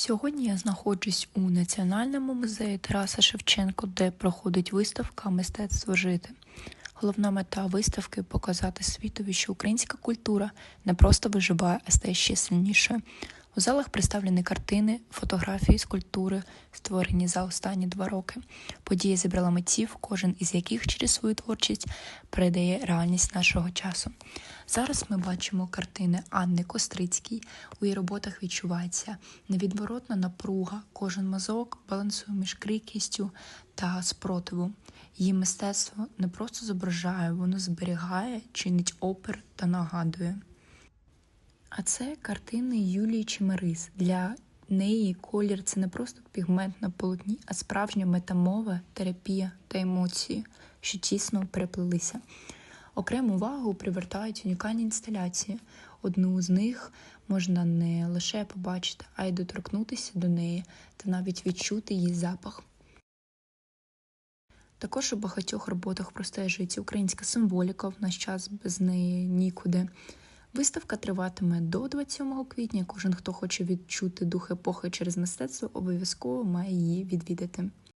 Сьогодні я знаходжусь у Національному музеї Тараса Шевченко, де проходить виставка Мистецтво жити. Головна мета виставки показати світові, що українська культура не просто виживає, а стає ще сильнішою. У залах представлені картини, фотографії, скульптури, створені за останні два роки. Подія зібрала митців, кожен із яких через свою творчість передає реальність нашого часу. Зараз ми бачимо картини Анни Кострицькій. У її роботах відчувається невідворотна напруга. Кожен мазок балансує між крикістю та спротиву. Її мистецтво не просто зображає, воно зберігає, чинить опір та нагадує. А це картини Юлії Чемерис. Для неї колір це не просто пігмент на полотні, а справжня метамова, терапія та емоції, що тісно переплелися. Окрему увагу привертають унікальні інсталяції. Одну з них можна не лише побачити, а й доторкнутися до неї та навіть відчути її запах. Також у багатьох роботах простежується українська символіка, в наш час без неї нікуди. Виставка триватиме до 27 квітня. Кожен, хто хоче відчути дух епохи через мистецтво, обов'язково має її відвідати.